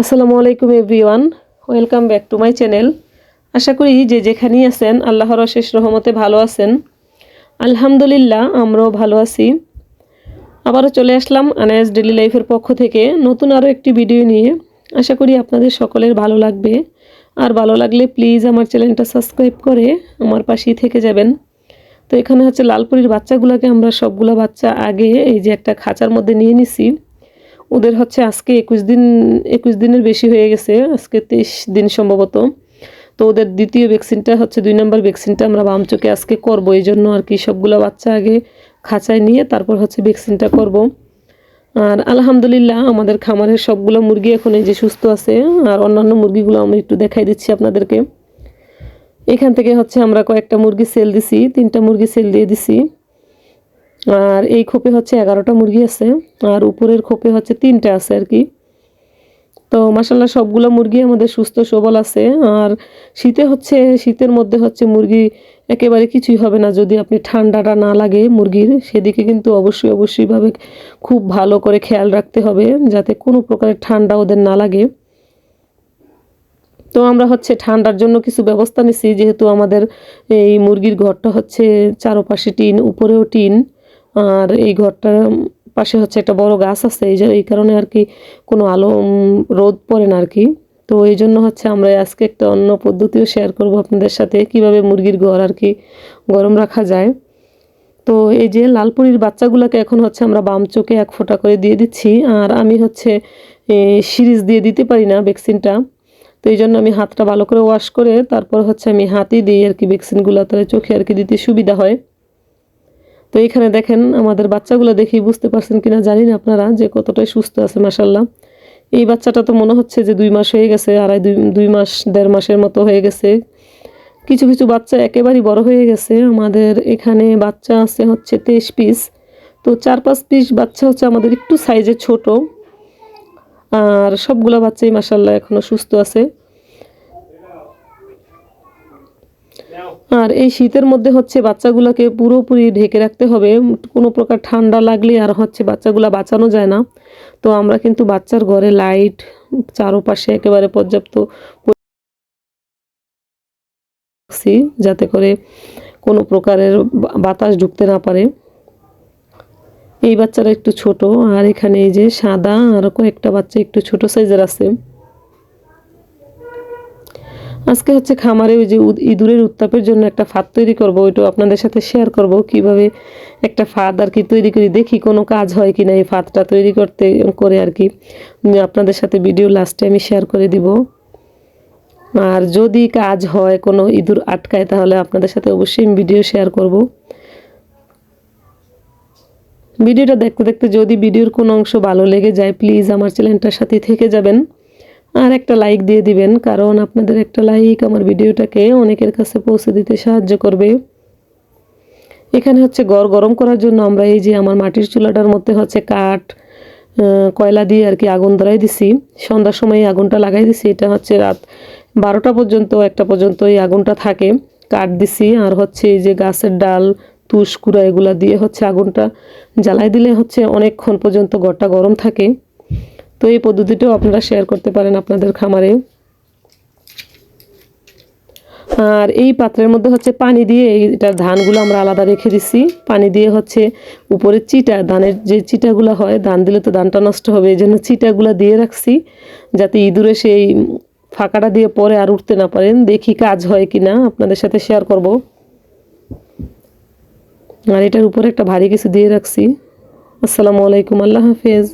আসসালামু আলাইকুম everyone. Welcome back to my channel. আশা করি যে যেখানেই আছেন, আল্লাহর অশেষ রহমতে ভালো আছেন। আলহামদুলিল্লাহ, আমরাও ভালো আছি। আবারও চলে আসলাম আনায়াস ডেলি লাইফের পক্ষ থেকে নতুন আরও একটি ভিডিও নিয়ে। আশা করি আপনাদের সকলের ভালো লাগবে। আর ভালো লাগলে প্লিজ আমার চ্যানেলটা সাবস্ক্রাইব করে আমার পাশেই থেকে যাবেন। তো এখানে হচ্ছে লালপুরির বাচ্চাগুলোকে আমরা সবগুলো বাচ্চা আগে এই যে একটা খাঁচার মধ্যে নিয়ে নিছি। ওদের হচ্ছে আজকে একুশ দিন, একুশ দিনের বেশি হয়ে গেছে, আজকে তেইশ দিন সম্ভবত। তো ওদের দ্বিতীয় ভ্যাকসিনটা হচ্ছে দুই নম্বর ভ্যাকসিনটা আমরা বাম চোখে আজকে করব, এই জন্য আর কি সবগুলো বাচ্চা আগে খাঁচায় নিয়ে তারপর হচ্ছে ভ্যাকসিনটা করব। আর আলহামদুলিল্লাহ আমাদের খামারের সবগুলো মুরগি এখন এই যে সুস্থ আছে, আর অন্যান্য মুরগিগুলো আমি একটু দেখাই দিচ্ছি আপনাদেরকে। এখান থেকে হচ্ছে আমরা কয়েকটা মুরগি সেল দিছি, তিনটা মুরগি সেল দিয়ে দিছি। আর এই খোপে হচ্ছে এগারোটা মুরগি আছে, আর উপরের খোপে হচ্ছে তিনটা আছে আর কি। তো মাসাল্লাহ সবগুলো মুরগি আমাদের সুস্থ, সবল আছে, আর শীতে হচ্ছে, শীতের মধ্যে হচ্ছে মুরগি একেবারে কিছুই হবে না। যদি আপনি ঠান্ডাটা না লাগে মুরগির, সেদিকে কিন্তু অবশ্যই অবশ্যইভাবে খুব ভালো করে খেয়াল রাখতে হবে, যাতে কোনো প্রকারের ঠান্ডা ওদের না লাগে। তো আমরা হচ্ছে ঠান্ডার জন্য কিছু ব্যবস্থা নিছি, যেহেতু আমাদের এই মুরগির ঘরটা হচ্ছে চারোপাশে টিন, উপরেও টিন। আর এই ঘরটার পাশে হচ্ছে একটা বড় গাছ আছে, এই এই কারণে আর কি কোনো আলো রোদ পড়ে না আর কি। তো এই জন্য হচ্ছে আমরা আজকে একটা অন্য পদ্ধতিও শেয়ার করব আপনাদের সাথে, কীভাবে মুরগির ঘর আর কি গরম রাখা যায়। তো এই যে লালপুরির বাচ্চাগুলোকে এখন হচ্ছে আমরা বাম চোখে এক ফোঁটা করে দিয়ে দিচ্ছি, আর আমি হচ্ছে সিরিজ দিয়ে দিতে পারি না ভ্যাকসিনটা। তো এই জন্য আমি হাতটা ভালো করে ওয়াশ করে তারপর হচ্ছে আমি হাতই দিই আর কি ভ্যাকসিনগুলো তাহলে চোখে আর কি দিতে সুবিধা হয়। তো এখানে দেখেন আমাদের বাচ্চাগুলো দেখি বুঝতে পারছেন কিনা, জানি না আপনারা যে কতটাই সুস্থ আছে মাসাল্লাহ এই বাচ্চাটা তো মনে হচ্ছে যে দুই মাস হয়ে গেছে, আড়াই দুই দুই মাস, দেড় মাসের মতো হয়ে গেছে। কিছু কিছু বাচ্চা একেবারেই বড় হয়ে গেছে। আমাদের এখানে বাচ্চা আছে হচ্ছে তেইশ পিস। তো চার, পাঁচ পিস বাচ্চা হচ্ছে আমাদের একটু সাইজে ছোট। আর সবগুলো বাচ্চাই মাসাল্লাহ এখনও সুস্থ আছে। আর এই শীতের মধ্যে হচ্ছে বাচ্চাগুলোকে পুরোপুরি ঢেকে রাখতে হবে। কোনো প্রকার ঠান্ডা লাগলে আর হচ্ছে বাচ্চাগুলো বাঁচানো যায় না। তো আমরা কিন্তু বাচ্চার ঘরে লাইট, চারোপাশে একেবারে পর্যাপ্ত যাতে করে কোনো প্রকারের বাতাস ঢুকতে না পারে। এই বাচ্চারা একটু ছোট, আর এখানে এই যে সাদা আর কয়েকটা বাচ্চা একটু ছোট সাইজের আছে। আজকে হচ্ছে খামারে ওই যে ইঁদুরের উত্তাপের জন্য একটা ফাঁদ তৈরি করব, ওইটা আপনাদের সাথে শেয়ার করব, কীভাবে একটা ফাঁদ আর কি তৈরি করি, দেখি কোনো কাজ হয় কি না এই ফাঁদটা তৈরি করতে করে আর কি। আপনাদের সাথে ভিডিও লাস্টে আমি শেয়ার করে দিব। আর যদি কাজ হয়, কোনো ইঁদুর আটকায়, তাহলে আপনাদের সাথে অবশ্যই আমি ভিডিও শেয়ার করব। ভিডিওটা দেখতে দেখতে যদি ভিডিওর কোনো অংশ ভালো লেগে যায় প্লিজ আমার চ্যানেলটার সাথে থেকে যাবেন। আর একটা লাইক দিয়ে দিবেন, কারণ আপনাদের একটা লাইক আমার ভিডিওটাকে অনেকের কাছে পৌঁছে দিতে সাহায্য করবে। এখানে হচ্ছে গড় গরম করার জন্য আমরা এই যে আমার মাটির চুলাটার মধ্যে হচ্ছে কাঠ কয়লা দিয়ে আর কি আগুন ধরাই দিছি। সন্ধ্যার সময় আগুনটা লাগাই দিছি, এটা হচ্ছে রাত বারোটা পর্যন্ত, একটা পর্যন্ত এই আগুনটা থাকে। কাঠ দিছি, আর হচ্ছে এই যে গাছের ডাল, তুষ, কুড়া, এগুলা দিয়ে হচ্ছে আগুনটা জ্বালাই দিলে হচ্ছে অনেকক্ষণ পর্যন্ত ঘরটা গরম থাকে। তো এই পদ্ধতিটাও আপনারা শেয়ার করতে পারেন আপনাদের খামারে। আর এই পাত্রের মধ্যে হচ্ছে পানি দিয়ে এইটা ধানগুলো আমরা আলাদা রেখে দিছি। পানি দিয়ে হচ্ছে উপরে চিটা, ধানের যে চিটাগুলো হয়, ধান দিলে তো ধানটা নষ্ট হবে এই জন্য চিটাগুলো দিয়ে রাখছি, যাতে ইঁদুরে সেই ফাঁকাটা দিয়ে পরে আর উঠতে না পারেন। দেখি কাজ হয় কি না আপনাদের সাথে শেয়ার করব। আর এটার উপরে একটা ভারী কিছু দিয়ে রাখছি। আসসালামু আলাইকুম, আল্লাহ হাফেজ।